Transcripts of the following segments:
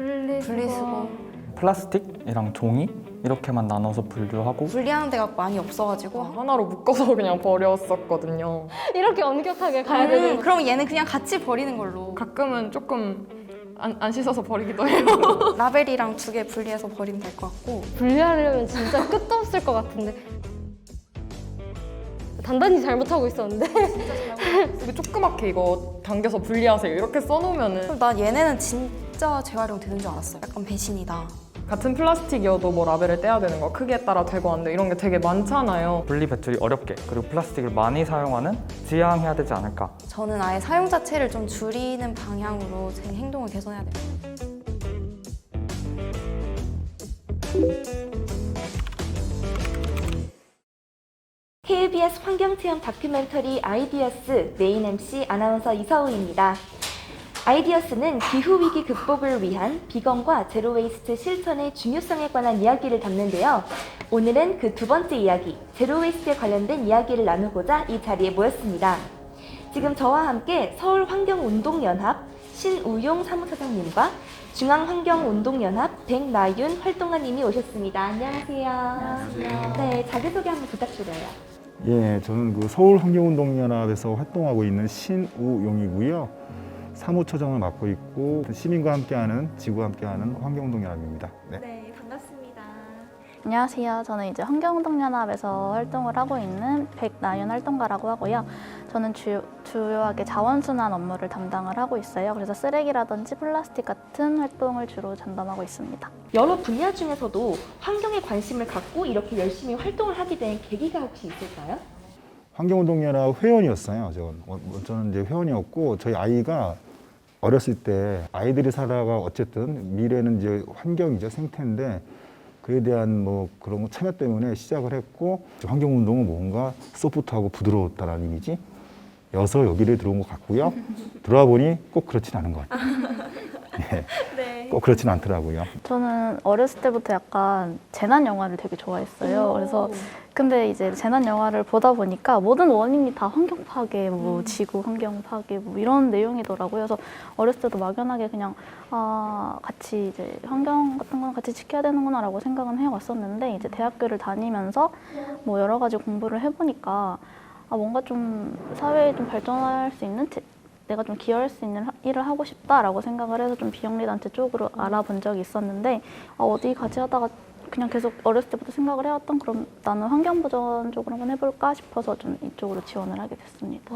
분리수거. 분리수거. 플라스틱이랑 종이 이렇게만 나눠서 분류하고 분리하는 데가 많이 없어가지고 하나로 묶어서 그냥 버렸었거든요. 이렇게 엄격하게 가야 되는 음, 거. 그럼 얘는 그냥 같이 버리는 걸로 가끔은 조금 안, 안 씻어서 버리기도 해요. 라벨이랑 두 개 분리해서 버리면 될 것 같고 분리하려면 진짜 끝도 없을 것 같은데. 단단히 잘못하고 있었는데. 이거 조그맣게 이거 당겨서 분리하세요. 이렇게 써놓으면은 그럼 난 얘네는 진 짜 재활용 되는 줄 알았어 약간 배신이다 같은 플라스틱이어도 뭐 라벨을 떼야 되는 거 크기에 따라 되고 안 돼. 이런 게 되게 많잖아요. 분리 배출이 어렵게 그리고 플라스틱을 많이 사용하는 지향해야 되지 않을까 저는 아예 사용 자체를 좀 줄이는 방향으로 제 행동을 개선해야 돼요 KBS 환경체험 다큐멘터리 아이디어스 메인 MC 아나운서 이서우입니다. 아이디어스는 기후위기 극복을 위한 비건과 제로웨이스트 실천의 중요성에 관한 이야기를 담는데요. 오늘은 그 두 번째 이야기, 제로웨이스트에 관련된 이야기를 나누고자 이 자리에 모였습니다. 지금 저와 함께 서울환경운동연합 신우용 사무처장님과 중앙환경운동연합 백나윤 활동가님이 오셨습니다. 안녕하세요. 안녕하세요. 네, 자기소개 한번 부탁드려요. 예, 저는 그 서울환경운동연합에서 활동하고 있는 신우용이고요. 사무처장을 맡고 있고 시민과 함께하는 지구와 함께하는 환경운동연합입니다. 네. 네, 반갑습니다. 안녕하세요. 저는 이제 환경운동연합에서 활동을 하고 있는 백나윤 활동가라고 하고요. 저는 주, 주요하게 자원순환 업무를 담당을 하고 있어요. 그래서 쓰레기라든지 플라스틱 같은 활동을 주로 전담하고 있습니다. 여러 분야 중에서도 환경에 관심을 갖고 이렇게 열심히 활동을 하게 된 계기가 혹시 있을까요? 환경운동연합 회원이었어요. 저, 어, 저는 이제 회원이었고 저희 아이가 어렸을 때 아이들이 살아가 어쨌든 미래는 이제 환경이죠 생태인데 그에 대한 뭐 그런 거 참여 때문에 시작을 했고 환경 운동은 뭔가 소프트하고 부드러웠다는 이미지 여서 여기를 들어온 것 같고요. 들어와 보니 꼭 그렇진 않은 것 같아요. 네. 꼭 그렇진 않더라고요. 저는 어렸을 때부터 약간 재난 영화를 되게 좋아했어요. 그래서 근데 이제 재난 영화를 보다 보니까 모든 원인이 다 환경 파괴, 뭐 지구 환경 파괴, 뭐 이런 내용이더라고요. 그래서 어렸을 때도 막연하게 그냥 아 같이 이제 환경 같은 건 같이 지켜야 되는구나라고 생각은 해왔었는데 이제 대학교를 다니면서 뭐 여러 가지 공부를 해보니까 아 뭔가 좀 사회에 좀 발전할 수 있는 제- 내가 좀 기여할 수 있는 하- 일을 하고 싶다라고 생각을 해서 좀 비영리 단체 쪽으로 알아본 적이 있었는데 아, 어디 가지 하다가 그냥 계속 어렸을 때부터 생각을 해왔던 그럼 나는 환경보전 쪽으로 한번 해볼까 싶어서 좀 이쪽으로 지원을 하게 됐습니다.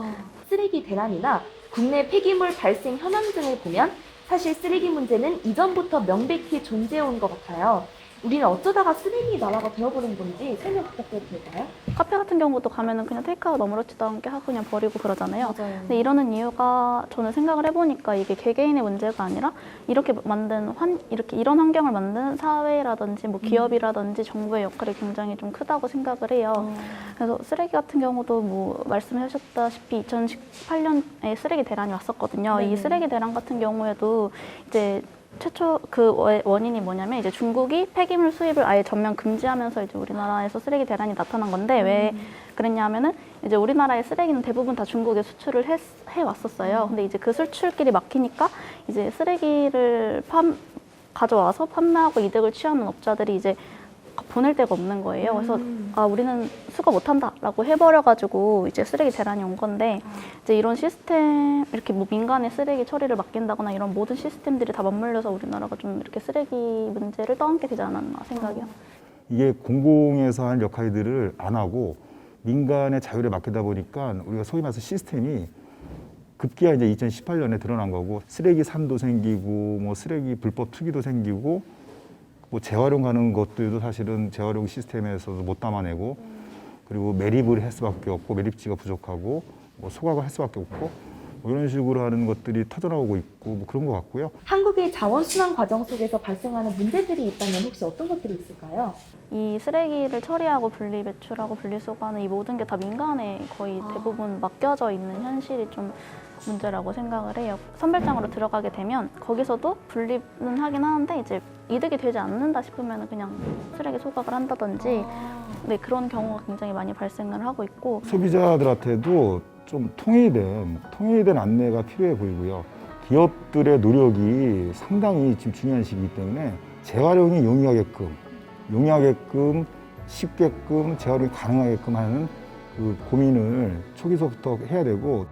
쓰레기 대란이나 국내 폐기물 발생 현황 등을 보면 사실 쓰레기 문제는 이전부터 명백히 존재해온 것 같아요. 우리는 어쩌다가 쓰레기 나라가 되어버린 건지 설명 부탁드려도 될까요? 카페 같은 경우도 가면은 그냥 테이크아웃 아무렇지도 않게 하고 그냥 버리고 그러잖아요. 맞아요 근데 이러는 이유가 저는 생각을 해보니까 이게 개개인의 문제가 아니라 이렇게 만든 환 이렇게 이런 환경을 만든 사회라든지 뭐 기업이라든지 정부의 역할이 굉장히 좀 크다고 생각을 해요. 그래서 쓰레기 같은 경우도 뭐 말씀하셨다시피 2018년에 쓰레기 대란이 왔었거든요. 이 쓰레기 대란 같은 경우에도 이제 최초 그 원- 원인이 뭐냐면 이제 중국이 폐기물 수입을 아예 전면 금지하면서 이제 우리나라에서 쓰레기 대란이 나타난 건데 왜 그랬냐면은 이제 우리나라의 쓰레기는 대부분 다 중국에 수출을 했, 해 왔었어요. 근데 이제 그 수출길이 막히니까 이제 쓰레기를 판 가져와서 판매하고 이득을 취하는 업자들이 이제 보낼 데가 없는 거예요. 그래서 아 우리는 수거 못한다라고 해버려가지고 이제 쓰레기 대란이 온 건데 이제 이런 시스템 이렇게 뭐 민간의 쓰레기 처리를 맡긴다거나 이런 모든 시스템들이 다 맞물려서 우리나라가 좀 이렇게 쓰레기 문제를 떠안게 되지 않았나 생각이요. 이게 공공에서 할 역할들을 안 하고 민간의 자율에 맡기다 보니까 우리가 소위 말해서 시스템이 급기야 이제 2018년에 드러난 거고 쓰레기 산도 생기고 뭐 쓰레기 불법 투기도 생기고 뭐 재활용 가는 것들도 사실은 재활용 시스템에서도 못 담아내고 그리고 매립을 할 수밖에 없고 매립지가 부족하고 뭐 소각을 할 수밖에 없고 뭐 이런 식으로 하는 것들이 터져나오고 있고 뭐 그런 것 같고요. 한국의 자원순환 과정 속에서 발생하는 문제들이 있다면 혹시 어떤 것들이 있을까요? 이 쓰레기를 처리하고 분리 배출하고 분리 수거하는 이 모든 게 다 민간에 거의 대부분 맡겨져 있는 현실이 좀 문제라고 생각을 해요. 선별장으로 들어가게 되면 거기서도 분리는 하긴 하는데 이제 이득이 되지 않는다 싶으면 그냥 쓰레기 소각을 한다든지 네, 그런 경우가 굉장히 많이 발생을 하고 있고 소비자들한테도 좀 통일된 통일된 안내가 필요해 보이고요. 기업들의 노력이 상당히 지금 중요한 시기이기 때문에 재활용이 용이하게끔 용이하게끔 쉽게끔 재활용이 가능하게끔 하는 그 고민을 초기서부터 해야 되고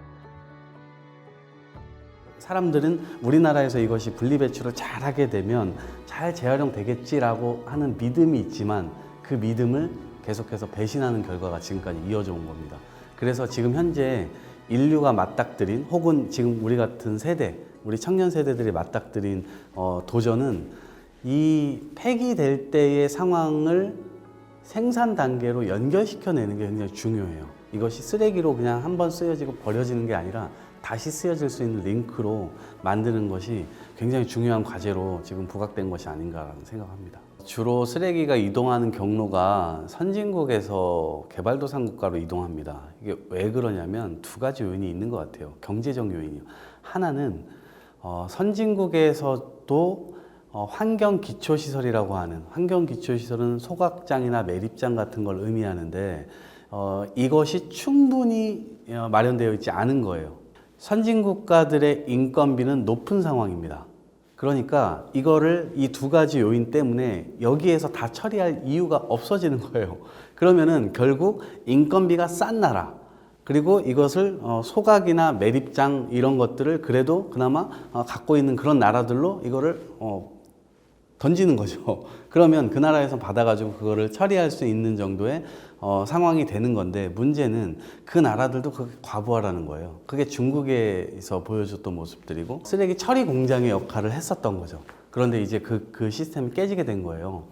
사람들은 우리나라에서 이것이 분리배출을 잘 하게 되면 잘 재활용 되겠지라고 하는 믿음이 있지만 그 믿음을 계속해서 배신하는 결과가 지금까지 이어져 온 겁니다. 그래서 지금 현재 인류가 맞닥뜨린 혹은 지금 우리 같은 세대, 우리 청년 세대들이 맞닥뜨린 어, 도전은 이 폐기될 때의 상황을 생산 단계로 연결시켜내는 게 굉장히 중요해요. 이것이 쓰레기로 그냥 한 번 쓰여지고 버려지는 게 아니라 다시 쓰여질 수 있는 링크로 만드는 것이 굉장히 중요한 과제로 지금 부각된 것이 아닌가라는 생각합니다. 주로 쓰레기가 이동하는 경로가 선진국에서 개발도상 국가로 이동합니다. 이게 왜 그러냐면 두 가지 요인이 있는 것 같아요. 경제적 요인이요. 하나는 어, 선진국에서도 어, 환경 기초 시설이라고 하는 환경 기초 시설은 소각장이나 매립장 같은 걸 의미하는데 어, 이것이 충분히 어, 마련되어 있지 않은 거예요. 선진 국가들의 인건비는 높은 상황입니다. 그러니까 이거를 이 두 가지 요인 때문에 여기에서 다 처리할 이유가 없어지는 거예요. 그러면은 결국 인건비가 싼 나라 그리고 이것을 어, 소각이나 매립장 이런 것들을 그래도 그나마 어, 갖고 있는 그런 나라들로 이거를 어, 던지는 거죠. 그러면 그 나라에서 받아가지고 그거를 처리할 수 있는 정도의 어, 상황이 되는 건데 문제는 그 나라들도 그게 과부하라는 거예요. 그게 중국에서 보여줬던 모습들이고 쓰레기 처리 공장의 역할을 했었던 거죠. 그런데 이제 그, 그 시스템이 깨지게 된 거예요.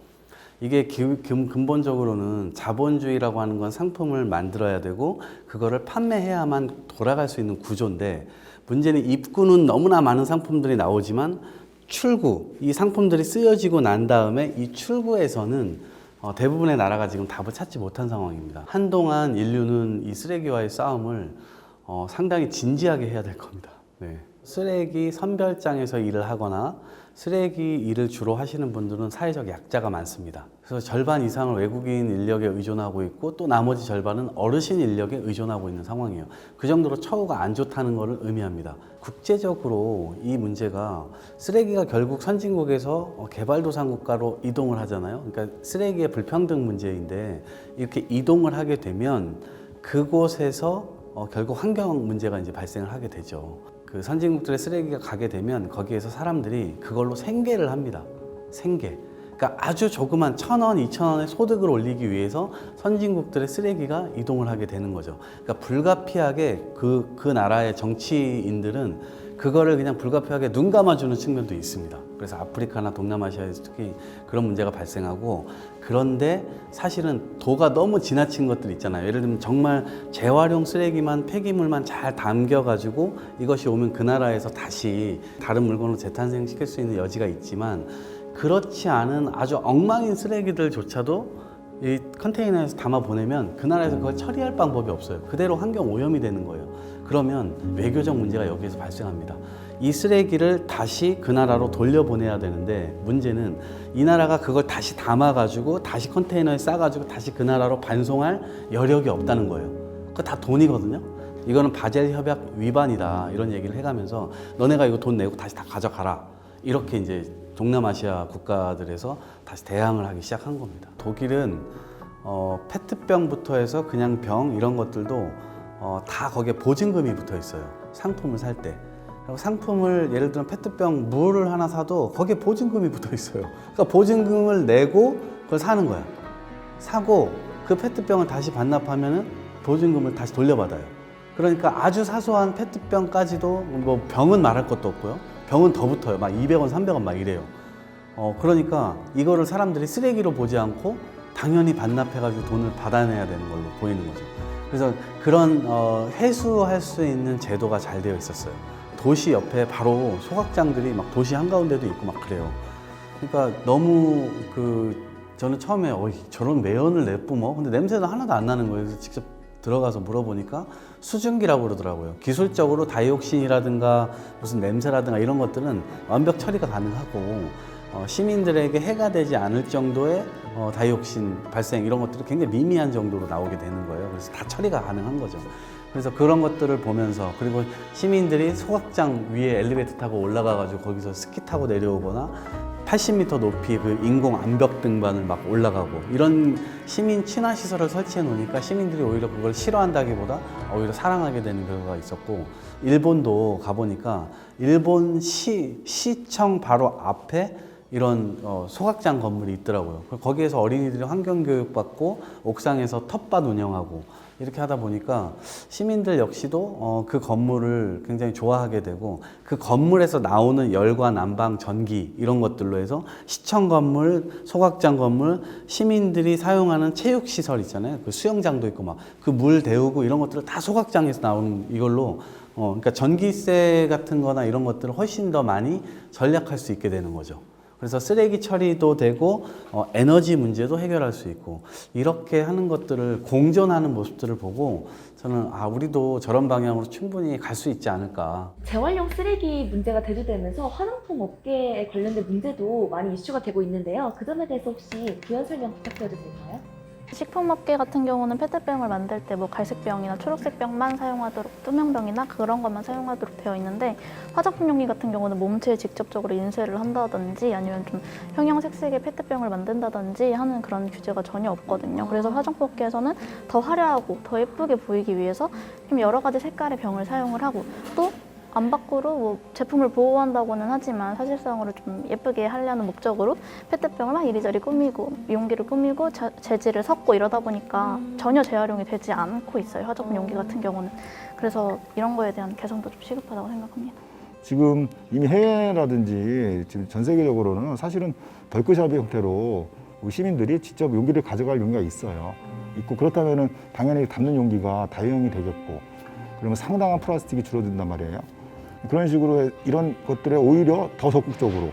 이게 근본적으로는 자본주의라고 하는 건 상품을 만들어야 되고 그거를 판매해야만 돌아갈 수 있는 구조인데 문제는 입구는 너무나 많은 상품들이 나오지만 출구, 이 상품들이 쓰여지고 난 다음에 이 출구에서는 어, 대부분의 나라가 지금 답을 찾지 못한 상황입니다. 한동안 인류는 이 쓰레기와의 싸움을 어, 상당히 진지하게 해야 될 겁니다. 네. 쓰레기 선별장에서 일을 하거나 쓰레기 일을 주로 하시는 분들은 사회적 약자가 많습니다. 그래서 절반 이상을 외국인 인력에 의존하고 있고 또 나머지 절반은 어르신 인력에 의존하고 있는 상황이에요. 그 정도로 처우가 안 좋다는 것을 의미합니다. 국제적으로 이 문제가 쓰레기가 결국 선진국에서 어, 개발도상 국가로 이동을 하잖아요. 그러니까 쓰레기의 불평등 문제인데 이렇게 이동을 하게 되면 그곳에서 어, 결국 환경 문제가 이제 발생을 하게 되죠. 그 선진국들의 쓰레기가 가게 되면 거기에서 사람들이 그걸로 생계를 합니다. 생계. 그러니까 아주 조그만 천 원, 이천 원의 소득을 올리기 위해서 선진국들의 쓰레기가 이동을 하게 되는 거죠. 그러니까 불가피하게 그, 그 나라의 정치인들은 그거를 그냥 불가피하게 눈 감아주는 측면도 있습니다. 그래서 아프리카나 동남아시아에서 특히 그런 문제가 발생하고 그런데 사실은 도가 너무 지나친 것들 있잖아요. 예를 들면 정말 재활용 쓰레기만 폐기물만 잘 담겨가지고 이것이 오면 그 나라에서 다시 다른 물건으로 재탄생시킬 수 있는 여지가 있지만 그렇지 않은 아주 엉망인 쓰레기들조차도 이 컨테이너에서 담아 보내면 그 나라에서 그걸 처리할 방법이 없어요. 그대로 환경 오염이 되는 거예요. 그러면 외교적 문제가 여기에서 발생합니다. 이 쓰레기를 다시 그 나라로 돌려보내야 되는데 문제는 이 나라가 그걸 다시 담아가지고 다시 컨테이너에 싸가지고 다시 그 나라로 반송할 여력이 없다는 거예요. 그거 다 돈이거든요. 이거는 바젤 협약 위반이다 이런 얘기를 해가면서 너네가 이거 돈 내고 다시 다 가져가라 이렇게 이제 동남아시아 국가들에서 다시 대항을 하기 시작한 겁니다. 독일은 어, 페트병부터 해서 그냥 병 이런 것들도 어, 다 거기에 보증금이 붙어 있어요. 상품을 살 때. 그리고 상품을 예를 들면 페트병 물을 하나 사도 거기에 보증금이 붙어 있어요. 그러니까 보증금을 내고 그걸 사는 거야. 사고 그 페트병을 다시 반납하면은 보증금을 다시 돌려받아요. 그러니까 아주 사소한 페트병까지도 뭐 병은 말할 것도 없고요. 병은 더 붙어요. 막 200원, 300원 막 이래요. 어, 그러니까 이거를 사람들이 쓰레기로 보지 않고 당연히 반납해가지고 돈을 받아내야 되는 걸로 보이는 거죠. 그래서 그런 어, 회수할 수 있는 제도가 잘 되어 있었어요. 도시 옆에 바로 소각장들이 막 도시 한가운데도 있고 막 그래요. 그러니까 너무 그 저는 처음에 어, 저런 매연을 내뿜어? 근데 냄새도 하나도 안 나는 거예요. 그래서 직접 들어가서 물어보니까 수증기라고 그러더라고요. 기술적으로 다이옥신이라든가 무슨 냄새라든가 이런 것들은 완벽 처리가 가능하고 어, 시민들에게 해가 되지 않을 정도의 어, 다이옥신 발생 이런 것들이 굉장히 미미한 정도로 나오게 되는 거예요. 그래서 다 처리가 가능한 거죠. 그래서 그런 것들을 보면서 그리고 시민들이 소각장 위에 엘리베이터 타고 올라가가지고 거기서 스키 타고 내려오거나 80m 높이 그 인공 암벽 등반을 막 올라가고 이런 시민 친화 시설을 설치해 놓으니까 시민들이 오히려 그걸 싫어한다기보다 오히려 사랑하게 되는 결과가 있었고 일본도 가보니까 일본 시 시청 바로 앞에 이런 어, 소각장 건물이 있더라고요. 거기에서 어린이들이 환경 교육 받고 옥상에서 텃밭 운영하고 이렇게 하다 보니까 시민들 역시도 어, 그 건물을 굉장히 좋아하게 되고 그 건물에서 나오는 열과 난방, 전기 이런 것들로 해서 시청 건물, 소각장 건물, 시민들이 사용하는 체육 시설 있잖아요. 그 수영장도 있고 막 그 물 데우고 이런 것들을 다 소각장에서 나오는 이걸로 어, 그러니까 전기세 같은 거나 이런 것들을 훨씬 더 많이 절약할 수 있게 되는 거죠. 그래서 쓰레기 처리도 되고 어, 에너지 문제도 해결할 수 있고 이렇게 하는 것들을 공존하는 모습들을 보고 저는 아 우리도 저런 방향으로 충분히 갈 수 있지 않을까. 재활용 쓰레기 문제가 대두되면서 화장품 업계에 관련된 문제도 많이 이슈가 되고 있는데요. 그 점에 대해서 혹시 부연 설명 부탁드려도 될까요? 식품업계 같은 경우는 페트병을 만들 때 뭐 갈색병이나 초록색 병만 사용하도록 투명병이나 그런 것만 사용하도록 되어 있는데 화장품 용기 같은 경우는 몸체에 직접적으로 인쇄를 한다든지 아니면 좀 형형 색색의 페트병을 만든다든지 하는 그런 규제가 전혀 없거든요. 그래서 화장품 업계에서는 더 화려하고 더 예쁘게 보이기 위해서 좀 여러 가지 색깔의 병을 사용을 하고 또 안 밖으로 뭐 제품을 보호한다고는 하지만 사실상으로 좀 예쁘게 하려는 목적으로 페트병을 막 이리저리 꾸미고 용기를 꾸미고 자- 재질을 섞고 이러다 보니까 전혀 재활용이 되지 않고 있어요 화장품 용기 같은 경우는 그래서 이런 거에 대한 개선도 좀 시급하다고 생각합니다. 지금 이미 해외라든지 지금 전 세계적으로는 사실은 벌크샵의 형태로 우리 시민들이 직접 용기를 가져갈 용기가 있어요. 있고 그렇다면은 당연히 담는 용기가 다회용이 되겠고 그러면 상당한 플라스틱이 줄어든단 말이에요. 그런 식으로 해- 이런 것들에 오히려 더 적극적으로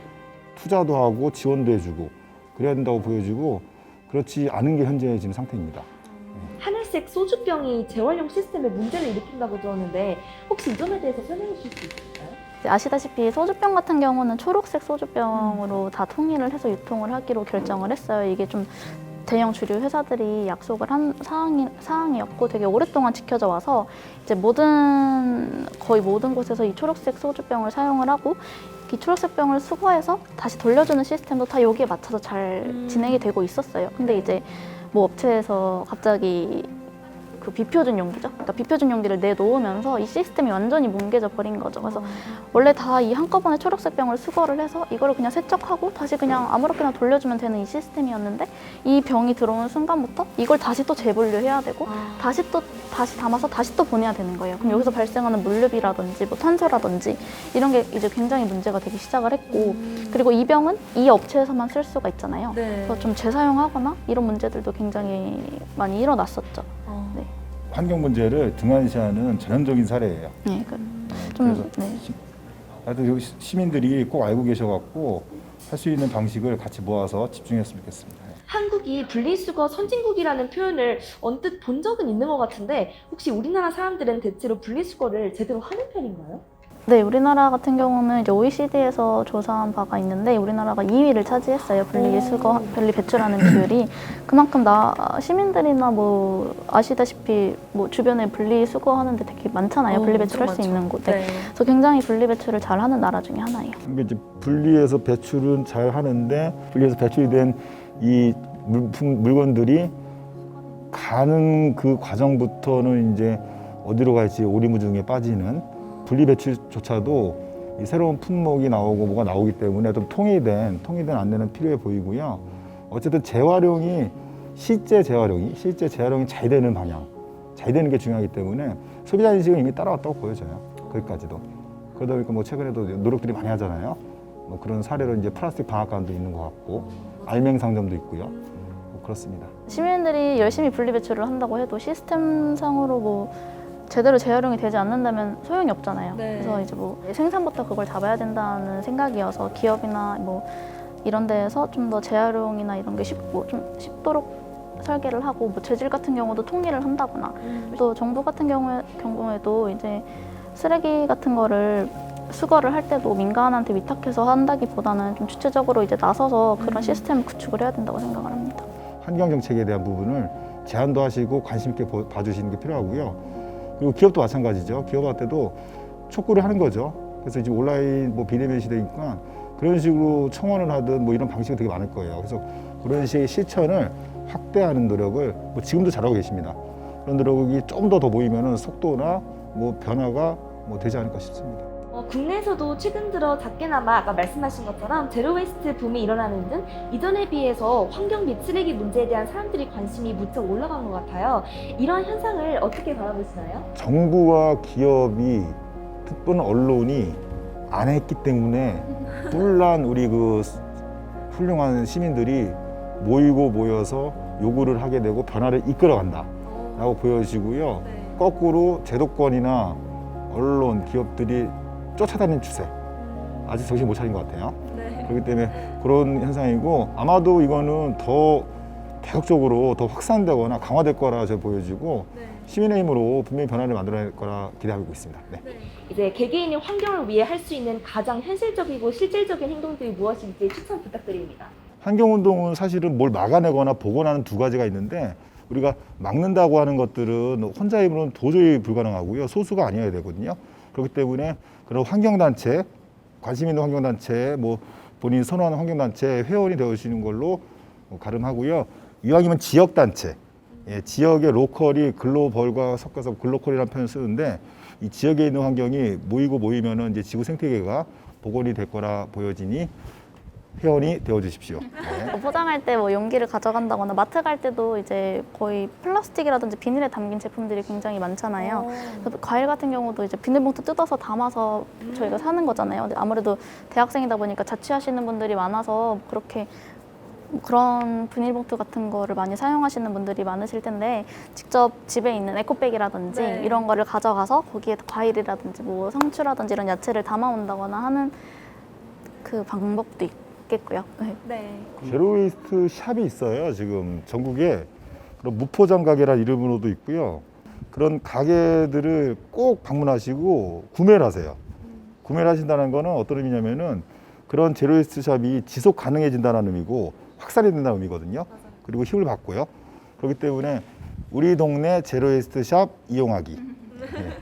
투자도 하고 지원도 해주고 그래야 된다고 보여지고 그렇지 않은 게 현재 지금 상태입니다. 하늘색 소주병이 재활용 시스템에 문제를 일으킨다고 들었는데 혹시 이 점에 대해서 설명해 주실 수 있을까요? 아시다시피 소주병 같은 경우는 초록색 소주병으로 다 통일을 해서 유통을 하기로 결정을 했어요. 이게 좀 대형 주류 회사들이 약속을 한 사항이, 사항이었고 되게 오랫동안 지켜져 와서 이제 모든 거의 모든 곳에서 이 초록색 소주병을 사용을 하고 이 초록색 병을 수거해서 다시 돌려주는 시스템도 다 여기에 맞춰서 잘 진행이 되고 있었어요. 근데 이제 뭐 업체에서 갑자기 그 비표준 용기죠. 그러니까 비표준 용기를 내놓으면서 이 시스템이 완전히 뭉개져 버린 거죠. 그래서 원래 다 이 한꺼번에 초록색 병을 수거를 해서 이거를 그냥 세척하고 다시 그냥 아무렇게나 돌려주면 되는 이 시스템이었는데 이 병이 들어오는 순간부터 이걸 다시 또 재분류해야 되고 다시 또 다시 담아서 다시 또 보내야 되는 거예요. 그럼 여기서 발생하는 물류비라든지 뭐 탄소라든지 이런 게 이제 굉장히 문제가 되기 시작을 했고 그리고 이 병은 이 업체에서만 쓸 수가 있잖아요. 네. 그래서 좀 재사용하거나 이런 문제들도 굉장히 많이 일어났었죠. 어. 네. 환경 문제를 등한시하는 전형적인 사례예요. 네, 그, 좀 네. 하여튼 시민들이 꼭 알고 계셔갖고 할 수 있는 방식을 같이 모아서 집중했으면 좋겠습니다. 한국이 분리수거 선진국이라는 표현을 언뜻 본 적은 있는 것 같은데 혹시 우리나라 사람들은 대체로 분리수거를 제대로 하는 편인가요? 네, 우리나라 같은 경우는 이제 OECD에서 조사한 바가 있는데 우리나라가 2위를 차지했어요. 분리 수거, 분리 배출하는 비율이 그만큼 나 시민들이나 뭐 아시다시피 뭐 주변에 분리 수거하는데 되게 많잖아요. 어, 분리 배출할 수. 있는 곳. 네. 네. 그래서 굉장히 분리 배출을 잘하는 나라 중에 하나예요. 이게 이제 분리해서 배출은 잘 하는데 분리해서 배출이 된 이 물품 물건들이 가는 그 과정부터는 이제 어디로 갈지 오리무중에 빠지는 분리 배출조차도 이 새로운 품목이 나오고 뭐가 나오기 때문에 좀 통일된 통일된 안내는 필요해 보이고요. 어쨌든 재활용이 실제 재활용이 실제 재활용이 잘 되는 방향, 잘 되는 게 중요하기 때문에 소비자 인식은 이미 따라왔다고 보여져요. 거기까지도. 그러다 보니까 뭐 최근에도 노력들이 많이 하잖아요. 뭐 그런 사례로 이제 플라스틱 방앗간도 있는 것 같고 알맹 상점도 있고요. 뭐 그렇습니다. 시민들이 열심히 분리 배출을 한다고 해도 시스템상으로 뭐 제대로 재활용이 되지 않는다면 소용이 없잖아요. 네. 그래서 이제 뭐 생산부터 그걸 잡아야 된다는 생각이어서 기업이나 뭐 이런 데에서 좀 더 재활용이나 이런 게 쉽고 좀 쉽도록 설계를 하고 뭐 재질 같은 경우도 통일을 한다거나 또 정부 같은 경우에 경우에도 이제 쓰레기 같은 거를 수거를 할 때도 민간한테 위탁해서 한다기보다는 좀 주체적으로 이제 나서서 그런 시스템을 구축을 해야 된다고 생각을 합니다. 환경 정책에 대한 부분을 제안도 하시고 관심 있게 보- 봐주시는 게 필요하고요. 그리고 기업도 마찬가지죠. 기업할 때도 촉구를 하는 거죠. 그래서 지금 온라인 뭐 비대면 시대니까 그런 식으로 청원을 하든 뭐 이런 방식이 되게 많을 거예요. 그래서 그런 식의 실천을 확대하는 노력을 뭐 지금도 잘하고 계십니다. 그런 노력이 좀 더더 모이면은 속도나 뭐 변화가 뭐 되지 않을까 싶습니다. 어, 국내에서도 최근 들어 작게나마 아까 말씀하신 것처럼 제로웨이스트 붐이 일어나는 등 이전에 비해서 환경 및 쓰레기 문제에 대한 사람들이 관심이 무척 올라간 것 같아요. 이런 현상을 어떻게 바라보시나요? 정부와 기업이 또는 언론이 안 했기 때문에 뿔난 우리 그 훌륭한 시민들이 모이고 모여서 요구를 하게 되고 변화를 이끌어간다 라고 보여지고요 거꾸로 제도권이나 언론, 기업들이 쫓아다니는 추세 아직 정신 못 차린 것 같아요 그렇기 때문에 그런 현상이고 아마도 이거는 더 대극적으로 더 확산되거나 강화될 거라 저 보여지고 시민의 힘으로 분명히 변화를 만들어낼 거라 기대하고 있습니다. 네. 이제 개개인이 환경을 위해 할 수 있는 가장 현실적이고 실질적인 행동들이 무엇인지 추천 부탁드립니다. 환경운동은 사실은 뭘 막아내거나 복원하는 두 가지가 있는데 우리가 막는다고 하는 것들은 혼자 힘으로는 도저히 불가능하고요. 소수가 아니어야 되거든요. 그렇기 때문에 그런 환경단체, 관심 있는 환경단체, 뭐 본인이 선호하는 환경단체 회원이 되어주시는 걸로 뭐 가름하고요. 이왕이면 지역단체, 예, 지역의 로컬이 글로벌과 섞어서 글로컬이라는 표현을 쓰는데 이 지역에 있는 환경이 모이고 모이면은 이제 지구 생태계가 복원이 될 거라 보여지니 회원이 되어 주십시오. 네. 뭐 포장할 때 뭐 용기를 가져간다거나 마트 갈 때도 이제 거의 플라스틱이라든지 비닐에 담긴 제품들이 굉장히 많잖아요. 그래서 과일 같은 경우도 이제 비닐봉투 뜯어서 담아서 저희가 사는 거잖아요. 근데 아무래도 대학생이다 보니까 자취하시는 분들이 많아서 그렇게 그런 비닐봉투 같은 거를 많이 사용하시는 분들이 많으실 텐데 직접 집에 있는 에코백이라든지 네. 이런 거를 가져가서 거기에 과일이라든지 뭐 상추라든지 이런 야채를 담아 온다거나 하는 그 방법도 있 겠고요. 네. 네. 제로웨이스트 샵이 있어요. 지금 전국에 그런 무포장 가게란 이름으로도 있고요. 그런 가게들을 꼭 방문하시고 구매를 하세요. 구매를 하신다는 거는 어떤 의미냐면은 그런 제로웨이스트 샵이 지속 가능해진다는 의미고 확산이 된다는 의미거든요. 그리고 힘을 받고요. 그렇기 때문에 우리 동네 제로웨이스트 샵 이용하기. 네.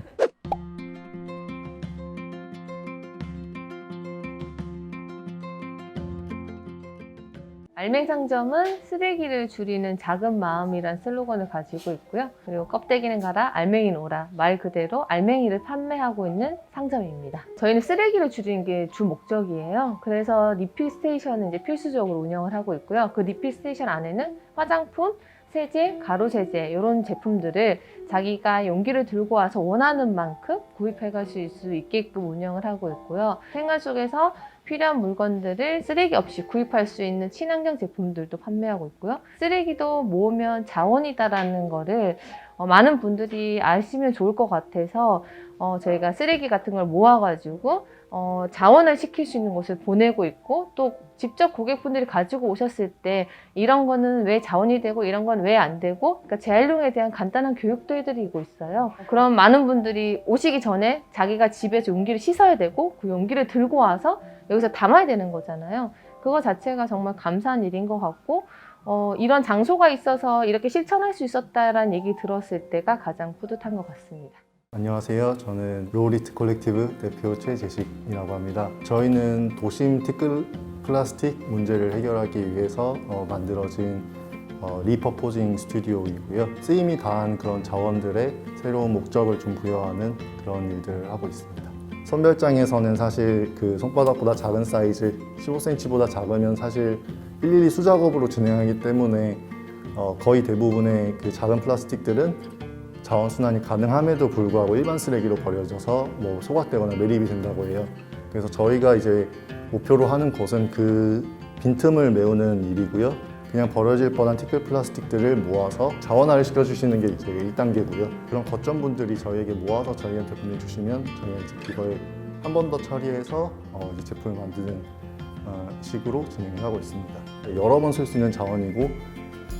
알맹상점은 쓰레기를 줄이는 작은 마음이란 슬로건을 가지고 있고요. 그리고 껍데기는 가라, 알맹이는 오라. 말 그대로 알맹이를 판매하고 있는 상점입니다. 저희는 쓰레기를 줄이는 게 주 목적이에요. 그래서 리필 스테이션은 이제 필수적으로 운영을 하고 있고요. 그 리필 스테이션 안에는 화장품, 세제, 가루 세제 이런 제품들을 자기가 용기를 들고 와서 원하는 만큼 구입해 갈 수 있게끔 운영을 하고 있고요. 생활 속에서 필요한 물건들을 쓰레기 없이 구입할 수 있는 친환경 제품들도 판매하고 있고요. 쓰레기도 모으면 자원이다라는 거를 어, 많은 분들이 아시면 좋을 것 같아서 어, 저희가 쓰레기 같은 걸 모아가지고 어, 자원을 시킬 수 있는 곳을 보내고 있고 또 직접 고객분들이 가지고 오셨을 때 이런 거는 왜 자원이 되고 이런 건 왜 안 되고 그러니까 재활용에 대한 간단한 교육도 해드리고 있어요. 그럼 많은 분들이 오시기 전에 자기가 집에서 용기를 씻어야 되고 그 용기를 들고 와서 여기서 담아야 되는 거잖아요. 그거 자체가 정말 감사한 일인 것 같고 어, 이런 장소가 있어서 이렇게 실천할 수 있었다라는 얘기 들었을 때가 가장 뿌듯한 것 같습니다. 안녕하세요. 저는 로리트 콜렉티브 대표 최재식이라고 합니다. 저희는 도심 티끌 플라스틱 문제를 해결하기 위해서 어, 만들어진 어, 리퍼포징 스튜디오이고요. 쓰임이 다한 그런 자원들의 새로운 목적을 좀 부여하는 그런 일들을 하고 있습니다. 선별장에서는 사실 그 손바닥보다 작은 사이즈, 15cm보다 작으면 사실 일일이 수작업으로 진행하기 때문에 어, 거의 대부분의 그 작은 플라스틱들은 자원 순환이 가능함에도 불구하고 일반 쓰레기로 버려져서 뭐 소각되거나 매립이 된다고 해요. 그래서 저희가 이제 목표로 하는 것은 그 빈틈을 메우는 일이고요. 그냥 버려질 뻔한 티끌 플라스틱들을 모아서 자원화를 시켜주시는 게 이제 1단계고요. 그런 거점분들이 저희에게 모아서 저희한테 보내주시면 저희가 이제 그걸 한 번 더 처리해서 어, 이제 제품을 만드는 어, 식으로 진행을 하고 있습니다. 여러 번 쓸 수 있는 자원이고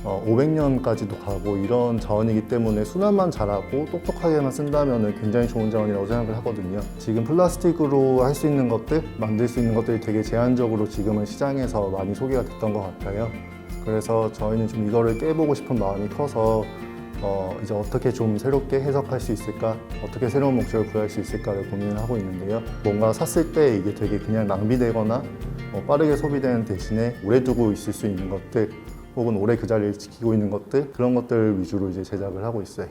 어, 500년까지도 가고 이런 자원이기 때문에 순환만 잘하고 똑똑하게만 쓴다면 굉장히 좋은 자원이라고 생각을 하거든요. 지금 플라스틱으로 할 수 있는 것들, 만들 수 있는 것들이 되게 제한적으로 지금은 시장에서 많이 소개가 됐던 것 같아요. 그래서 저희는 좀 이거를 깨보고 싶은 마음이 커서 어, 이제 어떻게 좀 새롭게 해석할 수 있을까, 어떻게 새로운 목적을 부여할 수 있을까를 고민을 하고 있는데요. 뭔가 샀을 때 이게 되게 그냥 낭비되거나 어, 빠르게 소비되는 대신에 오래 두고 있을 수 있는 것들, 혹은 오래 그 자리를 지키고 있는 것들 그런 것들 위주로 이제 제작을 하고 있어요.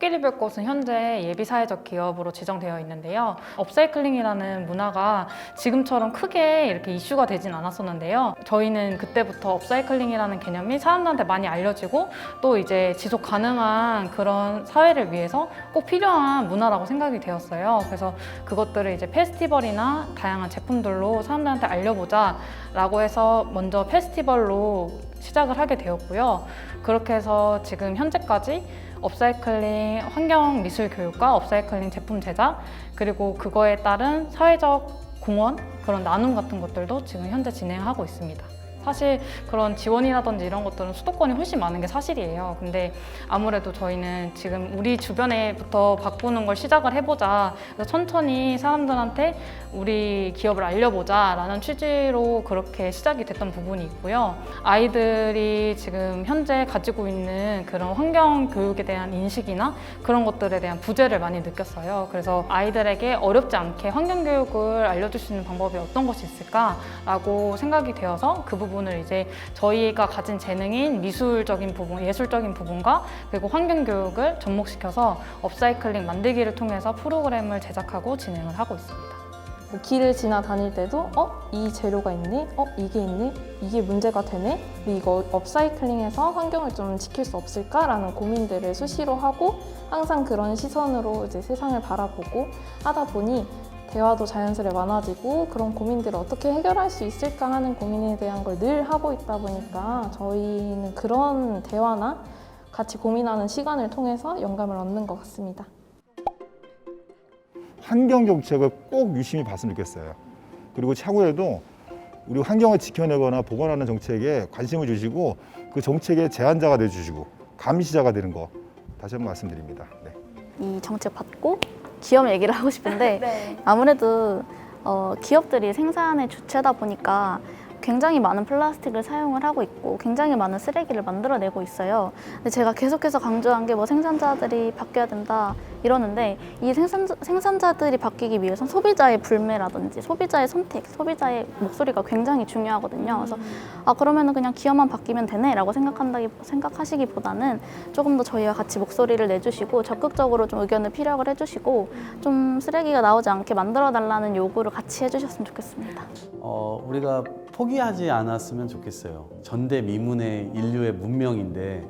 코끼리 별 꽃은 현재 예비 사회적 기업으로 지정되어 있는데요. 업사이클링이라는 문화가 지금처럼 크게 이렇게 이슈가 되진 않았었는데요. 저희는 그때부터 업사이클링이라는 개념이 사람들한테 많이 알려지고 또 이제 지속 가능한 그런 사회를 위해서 꼭 필요한 문화라고 생각이 되었어요. 그래서 그것들을 이제 페스티벌이나 다양한 제품들로 사람들한테 알려보자 라고 해서 먼저 페스티벌로 시작을 하게 되었고요. 그렇게 해서 지금 현재까지 업사이클링 환경 미술 교육과 업사이클링 제품 제작 그리고 그거에 따른 사회적 공헌 그런 나눔 같은 것들도 지금 현재 진행하고 있습니다. 사실 그런 지원이라든지 이런 것들은 수도권이 훨씬 많은 게 사실이에요. 근데 아무래도 저희는 지금 우리 주변에부터 바꾸는 걸 시작을 해보자. 그래서 천천히 사람들한테 우리 기업을 알려보자 라는 취지로 그렇게 시작이 됐던 부분이 있고요. 아이들이 지금 현재 가지고 있는 그런 환경 교육에 대한 인식이나 그런 것들에 대한 부재를 많이 느꼈어요. 그래서 아이들에게 어렵지 않게 환경 교육을 알려줄 수 있는 방법이 어떤 것이 있을까라고 생각이 되어서 그 부분 을 이제 저희가 가진 재능인 미술적인 부분, 예술적인 부분과 그리고 환경 교육을 접목시켜서 업사이클링 만들기를 통해서 프로그램을 제작하고 진행을 하고 있습니다. 뭐 길을 지나다닐 때도 어? 이 재료가 있네? 어? 이게 있네? 이게 문제가 되네? 이거 업사이클링해서 환경을 좀 지킬 수 없을까라는 고민들을 수시로 하고 항상 그런 시선으로 이제 세상을 바라보고 하다 보니 대화도 자연스레 많아지고 그런 고민들을 어떻게 해결할 수 있을까 하는 고민에 대한 걸 늘 하고 있다 보니까 저희는 그런 대화나 같이 고민하는 시간을 통해서 영감을 얻는 것 같습니다. 환경 정책을 꼭 유심히 봤으면 좋겠어요. 그리고 차후에도 우리 환경을 지켜내거나 보건하는 정책에 관심을 주시고 그 정책의 제안자가 되주시고 감시자가 되는 거 다시 한번 말씀드립니다. 네. 이 정책 받고 기업 얘기를 하고 싶은데 아무래도 어, 기업들이 생산의 주체다 보니까 굉장히 많은 플라스틱을 사용을 하고 있고 굉장히 많은 쓰레기를 만들어내고 있어요. 근데 제가 계속해서 강조한 게 뭐 생산자들이 바뀌어야 된다 이러는데 이 생산자, 생산자들이 바뀌기 위해선 소비자의 불매라든지 소비자의 선택, 소비자의 목소리가 굉장히 중요하거든요. 그래서 아 그러면은 그냥 기업만 바뀌면 되네라고 생각한다기 생각하시기보다는 조금 더 저희와 같이 목소리를 내주시고 적극적으로 좀 의견을 피력을 해주시고 좀 쓰레기가 나오지 않게 만들어 달라는 요구를 같이 해주셨으면 좋겠습니다. 어, 우리가 포기하지 않았으면 좋겠어요. 전대미문의 인류의 문명인데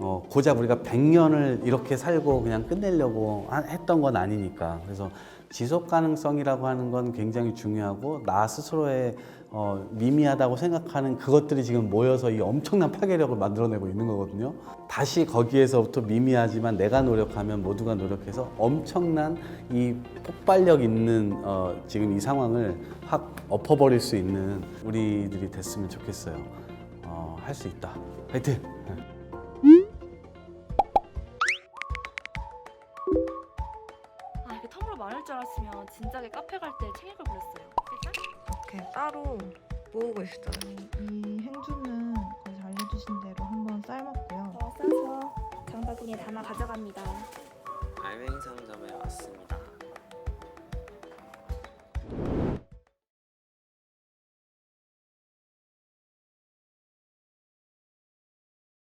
어, 고작 우리가 100년을 이렇게 살고 그냥 끝내려고 하- 했던 건 아니니까. 그래서 지속 가능성이라고 하는 건 굉장히 중요하고 나 스스로의 어, 미미하다고 생각하는 그것들이 지금 모여서 이 엄청난 파괴력을 만들어내고 있는 거거든요. 다시 거기에서부터 미미하지만 내가 노력하면 모두가 노력해서 엄청난 이 폭발력 있는 어, 지금 이 상황을 확 엎어버릴 수 있는 우리들이 됐으면 좋겠어요. 어, 할 수 있다. 화이팅! 같았으면 진작에 카페 갈 때 책읽을 그랬어요. 이렇게 따로 모으고 있어요. 음, 이 행주는 거기서 알려주신 대로 한번 삶았고요. 어, 싸서 장바구니에 담아 가져갑니다. 알맹이 상점에 왔습니다.